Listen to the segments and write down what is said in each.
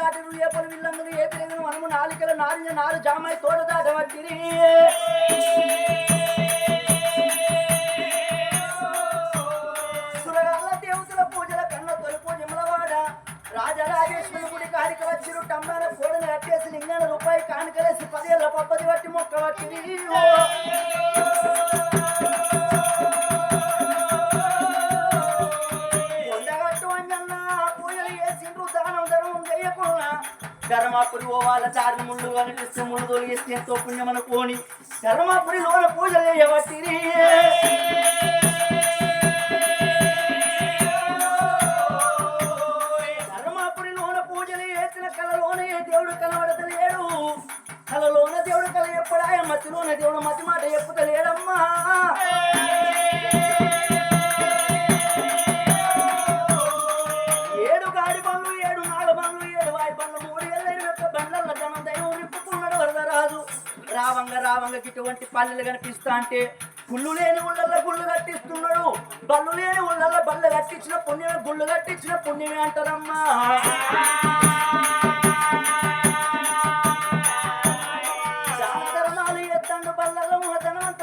కోటి ఏ దాటి ఏపలు విల్లంగులు ఏ తెలియదు మనము నాలికల నారింజ నారు జామాయి తోడ దాటవచ్చిరి సురగాల దేవతల పూజల కన్న తొలుపు నిమ్మలవాడ. రాజరాజేశ్వరి గుడి కాడికి వచ్చిరు టమ్మాల కోడలు కట్టేసి లింగాల రూపాయి కానుకలేసి పదేళ్ళ పప్పది బట్టి మొక్క వచ్చిరి ధర్మాపురి ఓవాల చారి ముళ్ళు కనిపిస్తే ముళ్ళు తొలగిస్తే ఎంతో పుణ్యం అనుకోని ధర్మాపురి లోన పూజలు చేయబట్టిరి. పల్లెలు కనిపిస్తా అంటే గుళ్ళు లేని ఊళ్ళల్లో గుళ్ళు కట్టిస్తున్నాడు. బళ్ళు లేని ఊళ్ళల్లో బళ్ళు కట్టించిన పుణ్యమే గుళ్ళు కట్టించిన పుణ్యమే అంటారమ్మా. జాతరణాలు ఎత్తండు బళ్ళలో ధనం అంత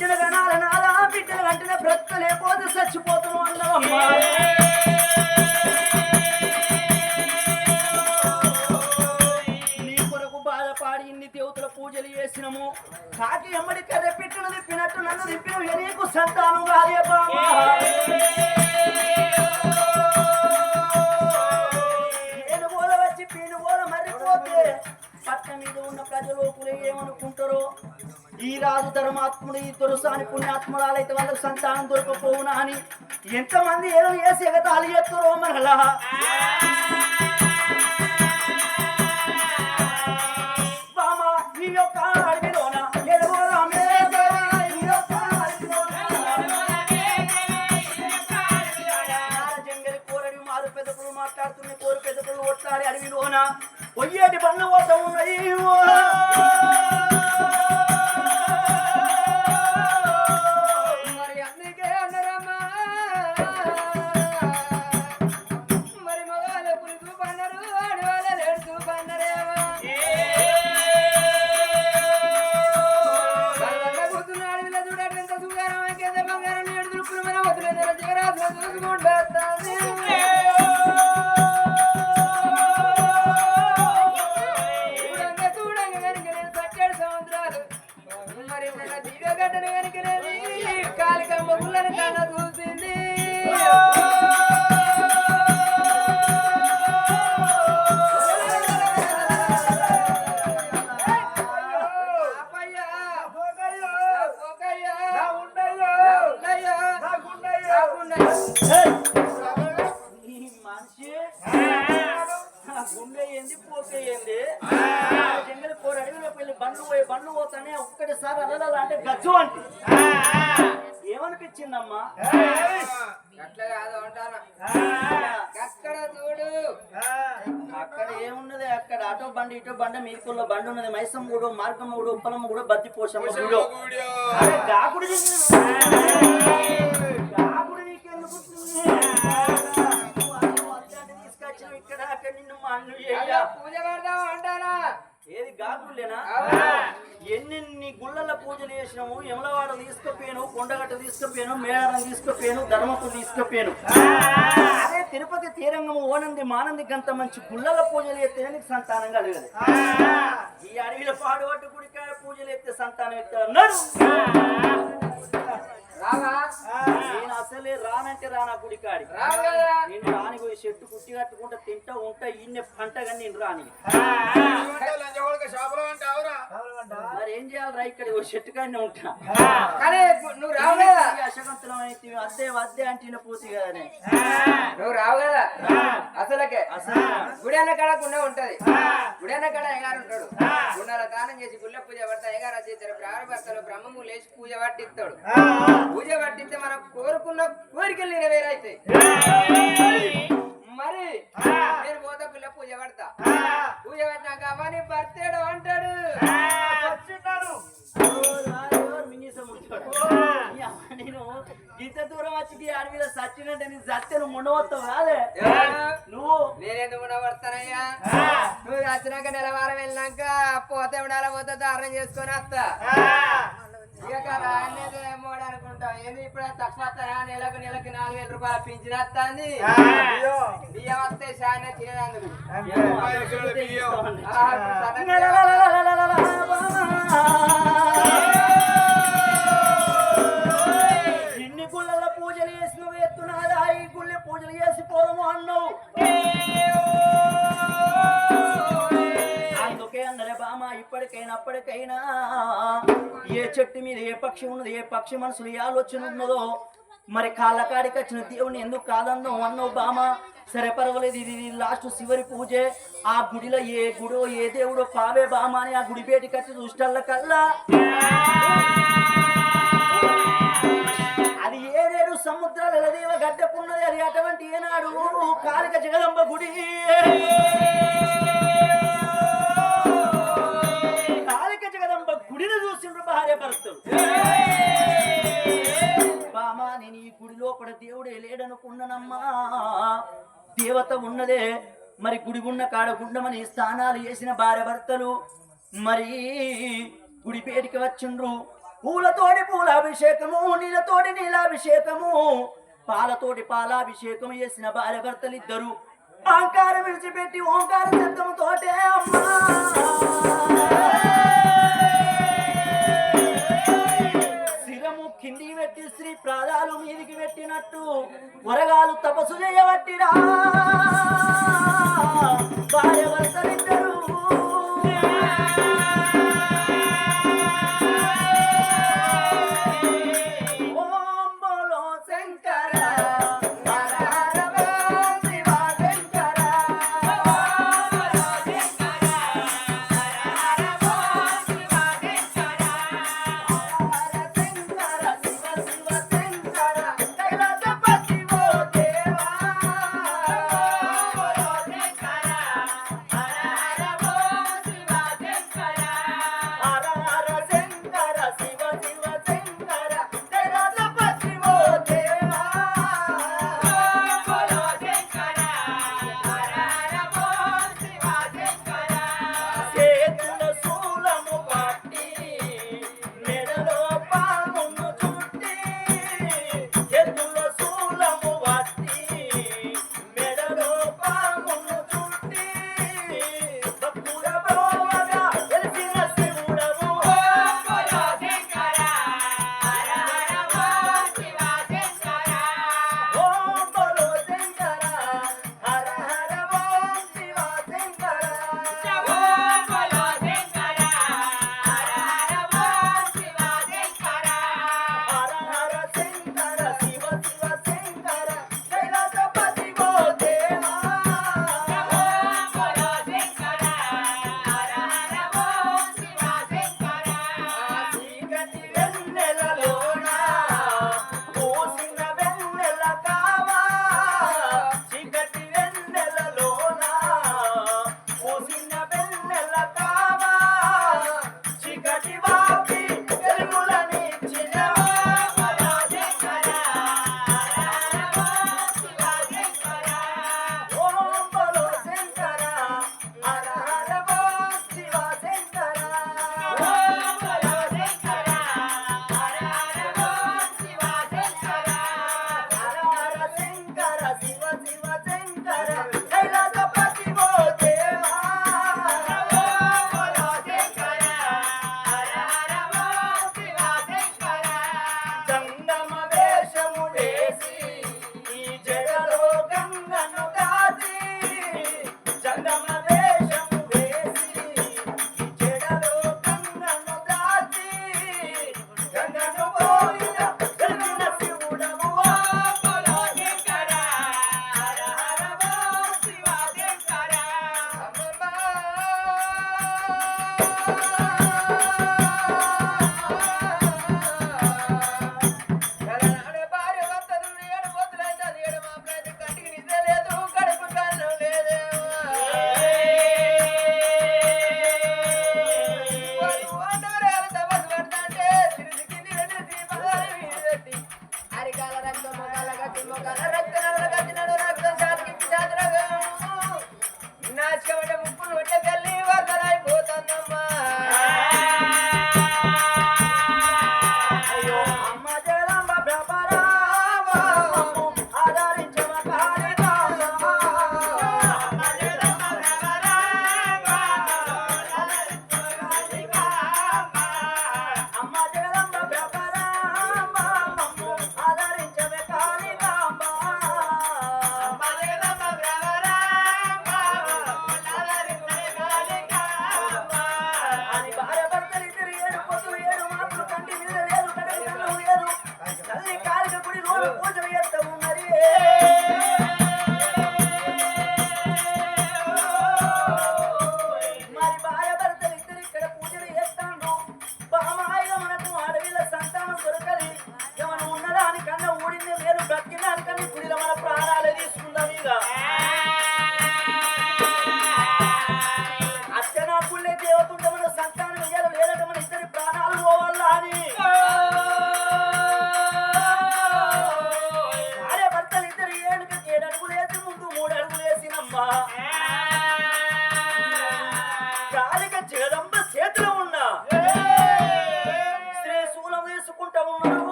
బిడ్డలు కణాల నాలా బిడ్డలు అంటే బ్రతకలేకపోతే చచ్చిపోతున్నావు అన్నవమ్మా నీ కొరకు బాధపాడి ఇన్ని దేవతల పూజలు చేసినము. కాకి ఎమ్మడి కర్ర పెట్టిన తిప్పినట్టు నన్ను తిప్పిన నీకు సంతానం కాదే బామా రాజు ధర్మాత్ముడు ఈ దురసాని పుణ్యాత్మురాలైతే వాళ్ళకి సంతానం దొరకపోవునా అని ఎంతమంది ఏదో చేసి ఎగతాళి చేస్తారో మరలా. అలల అంటే గజ్జు అంటే. ఏమనిపించిందమ్మా? అట్లా కాదు అంటానా అక్కడ చూడు. అక్కడ ఏమున్నది అక్కడ? అటో బండి ఇటో బండి మీకుల్లో బండి ఉన్నది. మైసమ్మ కూడా మార్గమ్మ కూడా ఉప్పలమ్మ కూడా తీసుకుపోయాను ధర్మపురి తీసుకుపోయాను. అదే తిరుపతి తీరంగము ఓనంది మానంది గంత మంచి గుళ్ళల పూజలు ఎత్తే నీకు సంతానం కలగదు. ఈ అడవిలో పాడుబట్టు గుడికాయ పూజలు ఎత్తే సంతానం ఎత్తే అన్నాడు రావా? నేను అసలే రానంటే రానా గుడికాడి నేను రాని చెట్టు కుట్టి కట్టుకుంటా తింటా ఉంటా ఇన్నే పంట కానీ నేను రాని. మరి ఏం చేయాలి రా ఇక్కడ? ఓ చెట్టు కాడనే ఉంటా. కానీ నువ్వు రావు కదా. అశకంతులం అయితే అద్దే వద్దే అంటే పూర్తి కదనే. నువ్వు రావు కదా. అసలకే. అసలు. గుడి అన్న కాడ గుండె ఉంటది. గుడి అన్న కాడ అయ్యగారు ఉంటాడు. గుండాల దానం చేసి గుళ్ళ పూజ పడితే అయ్యగారు వచ్చేస్తారు ప్రాణ భర్తలు బ్రహ్మము లేచి పూజ పట్టిస్తాడు. పూజ పట్టిస్తే మనం కోరుకున్న కోరికలు నెరవేరైతాయి మరి? నేను పోతా గుళ్ళ పూజ పడతా పూజ పట్టినాక అవని భర్తేడు అంటాడు. నేను ఇంత దూరం వచ్చి ఈ అడవిలో సచ్చినట్టే నీ సత్యను ముండవస్తావు కాదే? నువ్వు? నేనెందుకు పడతానయ్యా నువ్వు వచ్చినాక నెల వారం వెళ్ళినాక పోతే ఉండాల పోతే దారుణం చేసుకొని వస్తా. ఏమోడు అనుకుంటా ఏంది ఇప్పుడు తక్కువ నెలకు నెలకి నాలుగు వేల రూపాయలు పింఛన్ వస్తుంది బియ్యం వస్తే చాలా తినేందుకు పక్షి ఉన్నది ఏ పక్షి మనసులు ఆలోచన ఉన్నదో మరి కాళ్ళ కాడికి వచ్చిన దేవుని ఎందుకు కాదన్నో అన్నావు బామ? సరే పర్వాలేదు ఇది లాస్ట్ చివరి పూజే. ఆ గుడిలో ఏ గుడో ఏ దేవుడో పావే బామ అని ఆ గుడి పేటికి వచ్చి చూష్టల్ల కల్లా? అది ఏడేడు సముద్రాల ఎలదేవ గడ్డకున్నది అది అటువంటి ఏనాడు కాలిక జగదంబ గుడి. చూసిండ్రు బామా నేను ఈ గుడి లోపల దేవుడే లేడనుకున్నానమ్మా. దేవత ఉన్నదే మరి గుడి ఉన్న కాడ గుండమని స్థానాలు చేసిన భార్య భర్తలు మరి గుడి పేటికి వచ్చిండ్రు. పూలతోటి పూలాభిషేకము నీళ్ళతోటి నీలాభిషేకము పాలతోటి పాలాభిషేకం చేసిన భార్య భర్తలు ఇద్దరు విడిచిపెట్టి ఓంకార శబ్దముతోటే అమ్మా. కింది పెట్టి శ్రీ ప్రాణాలు మీదికి పెట్టినట్టు వరగాలు తపస్సు చేయబట్టిరా భార్య భర్తలిద్దరూ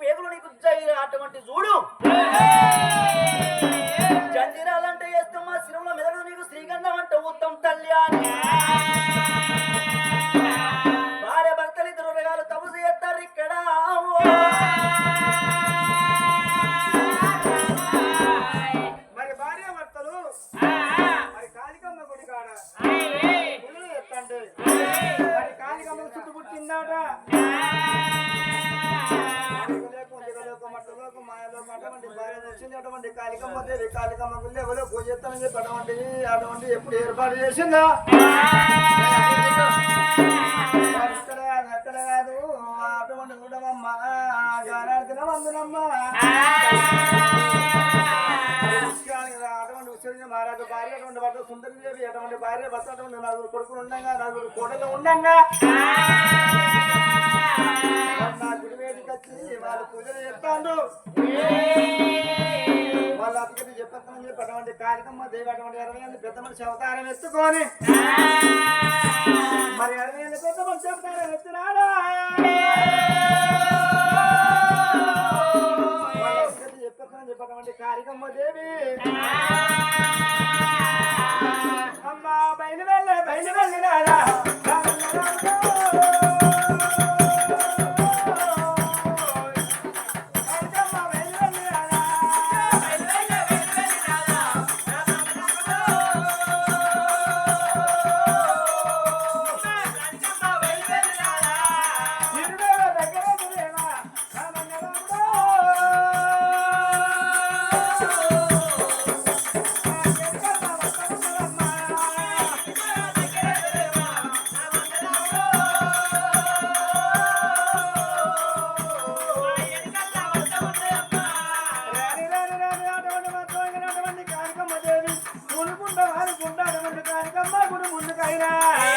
పేగులు నీకు అటువంటి చూడు. జంజిరాలంటే వేస్తాం మా శిరంలో మెదడు నీకు శ్రీగంధం అంటే ఉత్తం తల్లి అని. భార్య భర్తలు ఇద్దరు రకాలు తపసు చేస్తారు ఇక్కడ. మరి భార్య భర్తలు? మరి కాళికమ్మ గుడి కాడ? ఎత్తండి. మరి కాళికమ్మ చుట్టు పుట్టిందాట వచ్చింది అటువంటి కాళికమ్మ దేవి కాళికమ్మ గుళ్ళు ఎవరో పూజ చేస్తానని చెప్పి అటువంటి అటువంటి ఎప్పుడు ఏర్పాటు చేసిందా? మరి అక్కడ కాదు అటువంటి చూడమమ్మ గానాడుతున్న వందునమ్మ. ఉచ్చరించిన మహారాజు భార్య అటువంటి భర్త సుందరి దేవి అటువంటి భార్య భర్త అటువంటి నలుగురు కొడుకులు ఉండంగా నలుగురు కోటలు ఉండంగా. నా గుడి వచ్చి వాళ్ళు పూజలు వాళ్ళు అతికి చెప్పేస్తామని చెప్పి అటువంటి కార్యక్రమ దేవి అటువంటి ఇరవై ఎనిమిది పెద్ద మనిషి అవతారం ఎత్తుకొని మరి ఇరవై ఎనిమిది పెద్ద మనిషి అవతారం ఎత్తున్నాడా చెప్పేస్తామని చెప్పటువంటి కార్యక్రమ దేవి. అమ్మ బయలు వెళ్ళే బయలు వెళ్ళినారా?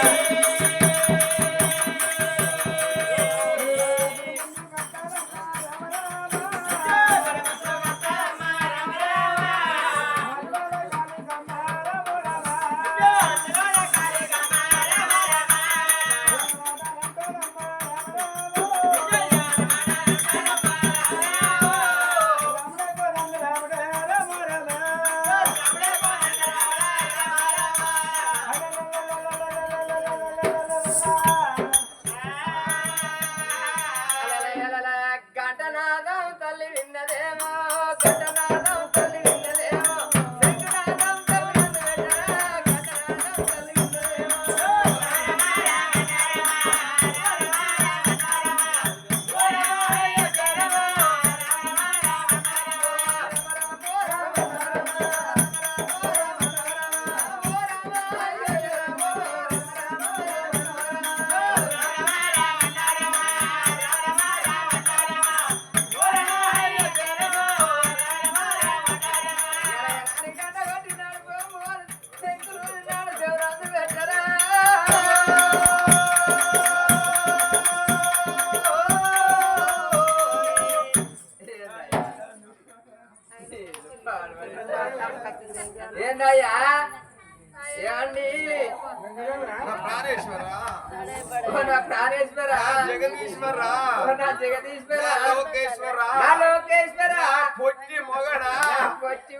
Yeah. ಕಟಮ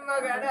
మగడ